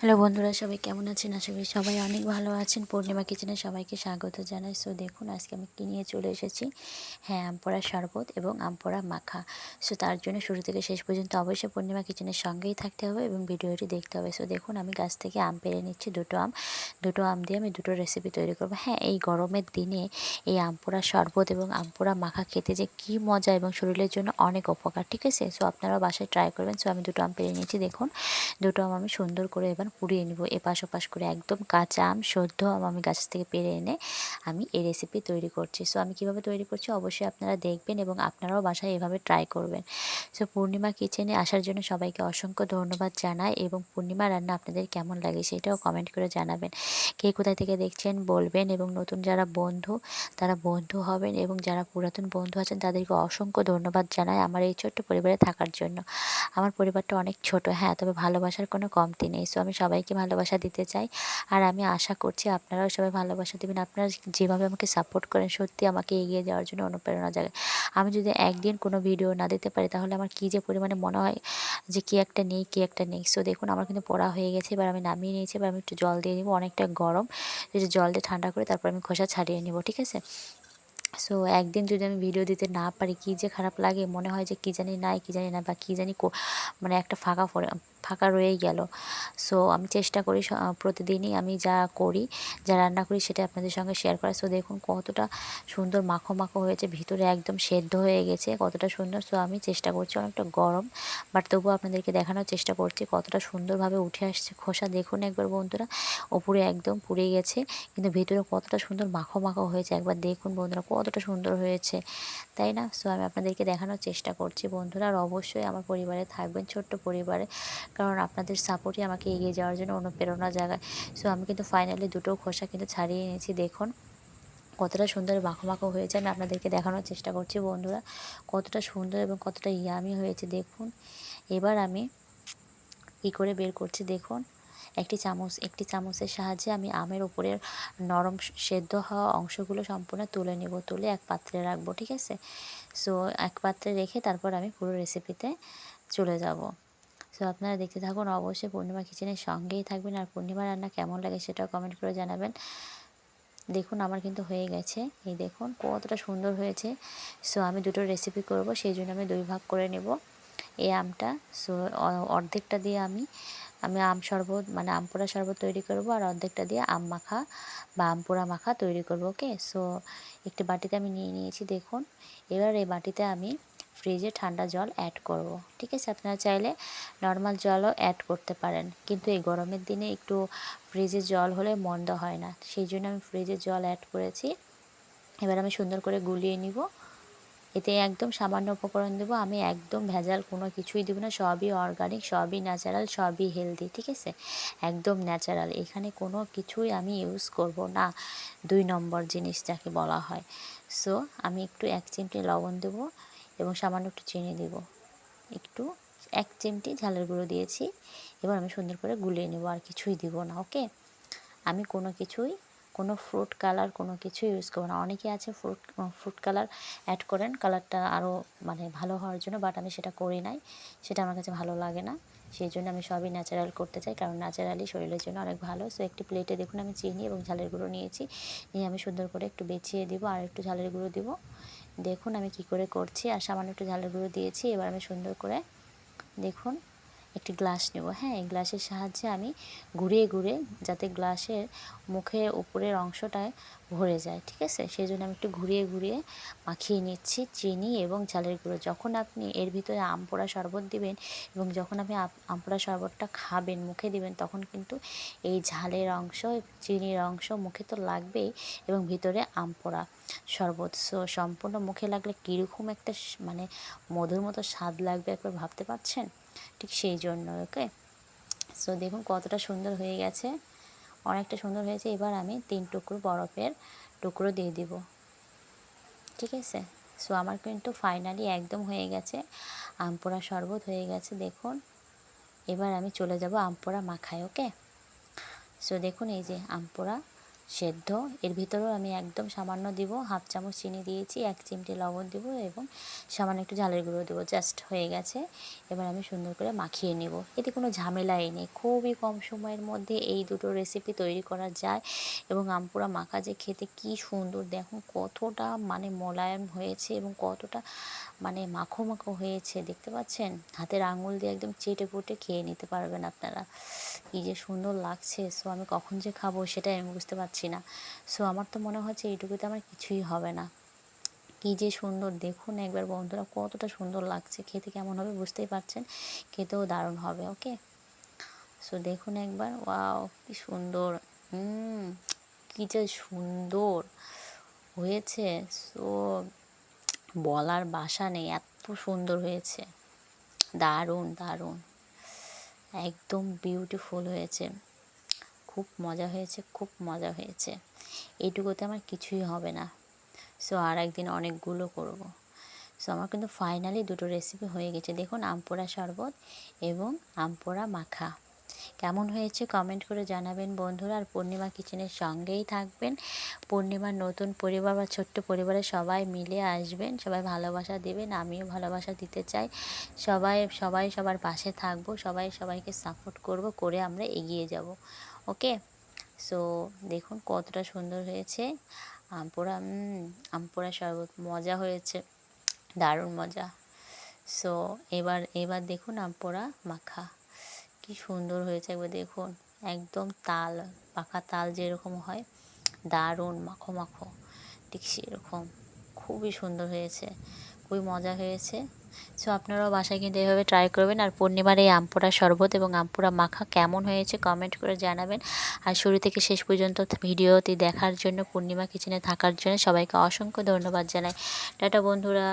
Hello বন্ধুরা, সবাই কেমন আছেন? আশা করি সবাই অনেক ভালো আছেন। পূর্ণিমা কিচেনে সবাইকে স্বাগত জানাই। সো দেখুন, আজকে আমি কী নিয়ে চলে এসেছি? হ্যাঁ আমপোড়া শরবত এবং আমপোড়া মাখা। সো তার জন্য শুরু থেকে শেষ পর্যন্ত অবশ্যই পূর্ণিমা কিচেনের সঙ্গেই থাকতে হবে এবং ভিডিওটি দেখতে হবে। সো দেখুন, আমি গাছ থেকে আম পেরে নিচ্ছি, দুটো আম। দুটো আম দিয়ে আমি দুটো রেসিপি তৈরি করব। হ্যাঁ এই গরমের দিনে এই আমপোড়া শরবত এবং আমপোড়া মাখা খেতে যে কী মজা এবং শরীরের জন্য অনেক উপকার, ঠিক আছে? সো আপনারাও বাসায় ট্রাই করবেন। সো আমি দুটো আম পেরে নিয়েছি। দেখুন, দুটো আম আমি সুন্দর করে এবার পুড়িয়ে নিব। এপাশ ওপাশ করে একদম কাঁচা আম সদ্য আম আমি গাছ থেকে পেরে এনে আমি এই রেসিপি তৈরি করছি। সো আমি কীভাবে তৈরি করছি অবশ্যই আপনারা দেখবেন এবং আপনারাও বাসায় এভাবে ট্রাই করবেন। সো পূর্ণিমা কিচেনে আসার জন্য সবাইকে অসংখ্য ধন্যবাদ জানাই এবং পূর্ণিমা রান্না আপনাদের কেমন লাগে সেটাও কমেন্ট করে জানাবেন। কে কোথায় থেকে দেখছেন বলবেন এবং নতুন যারা বন্ধু, তারা বন্ধু হবেন এবং যারা পুরাতন বন্ধু আছেন তাদেরকে অসংখ্য ধন্যবাদ জানাই আমার এই ছোট্ট পরিবারে থাকার জন্য। আমার পরিবারটা অনেক ছোট হ্যাঁ তবে ভালোবাসার কোনো কমতি নেই। সো আমি সবাইকে ভালোবাসা দিতে চাই। আর আমি আশা করছি আপনারাও সবাই ভালোবাসা দেবেন। আপনারা যেভাবে আমাকে সাপোর্ট করেন, সত্যি আমাকে এগিয়ে যাওয়ার জন্য অনুপ্রেরণা জাগায়। আমি যদি একদিন কোনো ভিডিও না দিতে পারি, তাহলে আমার কী যে পরিমাণে মনে হয় যে কী একটা নেই, কী একটা নেই। সো দেখুন, আমার কিন্তু পড়া হয়ে গেছে, এবার আমি নামিয়ে নিয়েছি, এবার আমি একটু জল দিয়ে নিব। অনেকটা গরম জল দিয়ে ঠান্ডা করে তারপর আমি খোসা ছাড়িয়ে নিব, ঠিক আছে? সো একদিন যদি আমি ভিডিও দিতে না পারি, কী যে খারাপ লাগে, মনে হয় যে কী জানি নাই, কী জানি না বা কী জানি মানে একটা ফাঁকা ফাঁকা রয়েই গেল। সো আমি চেষ্টা করি প্রতিদিনই আমি যা করি, যা রান্না করি সেটা আপনাদের সঙ্গে শেয়ার করা। সো দেখুন কতটা সুন্দর মাখো মাখো হয়েছে, ভিতরে একদম সেদ্ধ হয়ে গেছে, কতটা সুন্দর। সো আমি চেষ্টা করছি অনেকটা গরম বাট তবুও আপনাদেরকে দেখানোর চেষ্টা করছি কতটা সুন্দরভাবে উঠে আসছে খোসা। দেখুন একবার বন্ধুরা, ওপরে একদম পুড়ে গেছে, কিন্তু ভিতরে কতটা সুন্দর মাখো মাখো হয়েছে। একবার দেখুন বন্ধুরা, কতটা সুন্দর হয়েছে, তাই না? সো আমি আপনাদেরকে দেখানোর চেষ্টা করছি বন্ধুরা, আর অবশ্যই আমার পরিবারে থাকবেন, ছোট্ট পরিবারে। কারণ আপনাদের সাপোর্টই আমাকে এগিয়ে যাওয়ার জন্য অনুপ্রেরণা জাগায়। সো আমি কিন্তু ফাইনালি দুটো খোসা কিন্তু ছাড়িয়ে এনেছি, দেখুন। কতটা সুন্দর মাখো মাখো হয়েছে, আমি আপনাদেরকে দেখানোর চেষ্টা করছি বন্ধুরা। কতটা সুন্দর এবং কতটা ইয়ামি হয়েছে, দেখুন। এবার আমি কী করে বের করছি, দেখুন। একটি চামচ, একটি চামচের সাহায্যে আমি আমের উপরের নরম সেদ্ধ হওয়া অংশগুলো সম্পূর্ণ তুলে নেব, তুলে এক পাত্রে রাখব, ঠিক আছে? সো এক পাত্রে রেখে তারপর আমি পুরো রেসিপিতে চলে যাব। সো আপনারা দেখতে থাকুন। অবশ্যই পূর্ণিমা কিচেনের সঙ্গেই থাকবেন। আর পূর্ণিমা রান্না কেমন লাগে সেটাও কমেন্ট করে জানাবেন। দেখুন, আমার কিন্তু হয়ে গেছে। এই দেখুন, কতটা সুন্দর হয়েছে। সো আমি দুটো রেসিপি করব, সেই জন্য আমি দুই ভাগ করে নেব। এই আমটা সো অর্ধেকটা দিয়ে আমি আমি আম শরবত মানে আম পোড়া শরবত তৈরি করব আর অর্ধেকটা দিয়ে আম মাখা বা আম পোড়া মাখা তৈরি করব ওকে সো একটি বাটিতে আমি নিয়ে নিয়েছি, দেখুন। এবার এই বাটিতে আমি ফ্রিজে ঠান্ডা জল অ্যাড করব। ঠিক আছে? আপনারা চাইলে নর্মাল জলও অ্যাড করতে পারেন। কিন্তু এই গরমের দিনে একটু ফ্রিজে জল হলে মন্দ হয় না। সেই জন্য আমি ফ্রিজে জল অ্যাড করেছি। এবার আমি সুন্দর করে গুলিয়ে নিব। এতে একদম সামান্য উপকরণ দেবো। আমি একদম ভেজাল কোনো কিছুই দেবো না। সবই অর্গানিক সবই ন্যাচারাল সবই হেলদি ঠিক আছে? একদম ন্যাচারাল এখানে কোনো কিছুই আমি ইউজ করব না। দুই নম্বর জিনিস যাকে বলা হয়। সো আমি একটু এক চিমটি লবণ দেবো। এবং সামান্য একটু চিনি দেব। একটু, এক চিমটি ঝালের গুঁড়ো দিয়েছি। এবার আমি সুন্দর করে গুলিয়ে নেব, আর কিছুই দিব না, ওকে? আমি কোনো কিছুই, কোনো ফ্রুট কালার কোনো কিছু ইউজ করব না। অনেকে আছে ফ্রুট ফ্রুট কালার অ্যাড করেন কালারটা আরও মানে ভালো হওয়ার জন্য বাট আমি সেটা করি নাই। সেটা আমার কাছে ভালো লাগে না। সেই জন্য আমি সবই ন্যাচারাল করতে চাই, কারণ ন্যাচারালি শরীরের জন্য অনেক ভালো। সো একটি প্লেটে দেখুন, আমি চিনি এবং ঝালের গুঁড়ো নিয়েছি। নিয়ে আমি সুন্দর করে একটু বেছিয়ে দিব, আর একটু ঝালের গুঁড়ো দিব। দেখুন আমি কি করে করছি, আর সামান্য একটু ঝালের গুঁড়ো দিয়েছি, এবার আমি সুন্দর করে দেখুন একটি গ্লাস নেব। হ্যাঁ এই গ্লাসের সাহায্যে আমি ঘুরিয়ে ঘুরে যাতে গ্লাসের মুখে উপরের অংশটায় ভরে যায়, ঠিক আছে? সেই জন্য আমি একটু ঘুরিয়ে ঘুরিয়ে মাখিয়ে নিচ্ছি চিনি এবং ঝালের গুঁড়ো। যখন আপনি এর ভিতরে আম পোড়া শরবত দিবেন এবং যখন আপনি আম পোড়া শরবতটা খাবেন, মুখে দিবেন, তখন কিন্তু এই ঝালের অংশ, চিনির অংশ মুখে তো লাগবেই এবং ভিতরে আম পোড়া। শরবত। সো সম্পূর্ণ মুখে লাগলে কীরকম একটা মানে মধুর মতো স্বাদ লাগবে একবার ভাবতে পারছেন? ঠিক সেই জন্য ওকে সো দেখুন কতটা সুন্দর হয়ে গেছে। অনেকটা সুন্দর হয়েছে। এবার আমি তিন টুকরো বরফের টুকরো দিয়ে দিব। ঠিক আছে? সো আমার কিন্তু ফাইনালি একদম হয়ে গেছে। আমপোড়া শরবত হয়ে গেছে, দেখুন। এবার আমি চলে যাব আমপোড়া মাখায় ওকে সো দেখুন এই যে আমপোড়া সেদ্ধ। এর ভিতরেও আমি একদম সামান্য দিব, হাফ চামচ চিনি দিয়েছি, এক চিমটি লবণ দিব এবং সামান্য একটু ঝালের গুঁড়ো দেবো, জাস্ট হয়ে গেছে। এবার আমি সুন্দর করে মাখিয়ে নেব। এতে কোনো ঝামেলাই নেই। খুবই কম সময়ের মধ্যে এই দুটো রেসিপি তৈরি করা যায় এবং আমপুরা মাখা যে খেতে কি সুন্দর, দেখুন কতটা মানে মোলায়েম হয়েছে এবং কতটা মানে মাখো মাখো হয়েছে, দেখতে পাচ্ছেন? হাতের আঙুল দিয়ে একদম চেটে পুটে খেয়ে নিতে পারবেন আপনারা। কি যে সুন্দর লাগছে। সো আমি কখন যে খাব সেটাই আমি বুঝতে পারছি না। সো আমার তো মনে হচ্ছে এইটুকুতে আমার কিছুই হবে না। কি যে সুন্দর, দেখুন একবার বন্ধুরা কতটা সুন্দর লাগছে। খেতে কেমন হবে বুঝতেই পারছেন? খেতেও দারুণ হবে ওকে সো দেখুন একবার ওয়াও কি সুন্দর। হুম, কি যে সুন্দর হয়েছে। সো বলার বাসা নেই, এত সুন্দর হয়েছে। দারুণ দারুণ। একদম বিউটিফুল হয়েছে। খুব মজা হয়েছে, খুব মজা হয়েছে। এইটুকুতে আমার কিছুই হবে না। সো আর একদিন অনেকগুলো করব। সো আমার কিন্তু ফাইনালি দুটো রেসিপি হয়ে গেছে। দেখুন, আমপোড়া শরবত এবং আমপোড়া মাখা। কেমন হয়েছে কমেন্ট করে জানাবেন বন্ধুরা। আর পূর্ণিমা কিচেনের সঙ্গেই থাকবেন। পূর্ণিমার নতুন পরিবার বা ছোট্ট পরিবারের সবাই মিলে আসবেন। সবাই ভালোবাসা দেবেন, আমিও ভালোবাসা দিতে চাই। সবাই সবাই সবার পাশে থাকব। সবাই সবাইকে সাপোর্ট করব, করে আমরা এগিয়ে যাব। ওকে? সো দেখুন কতটা সুন্দর হয়েছে। আমপোড়া আমপোড়া শরবত মজা হয়েছে। দারুণ মজা। সো এবার এবার দেখুন আমপোড়া মাখা। কি সুন্দর হয়েছে একবার দেখুন। একদম তাল, পাকা তাল যেরকম হয়, দারুণ মাখো মাখো। ঠিক সেরকম। খুবই সুন্দর হয়েছে। খুবই মজা হয়েছে। সো আপনারাও বাসায় কিন্তু এভাবে ট্রাই করবেন। আর পূর্ণিমার এই আমপোড়া শরবত এবং আমপোড়া মাখা কেমন হয়েছে কমেন্ট করে জানাবেন। আর শুরু থেকে শেষ পর্যন্ত ভিডিওটি দেখার জন্য, পূর্ণিমা কিচেনে থাকার জন্য সবাইকে অসংখ্য ধন্যবাদ জানাই। টাটা বন্ধুরা।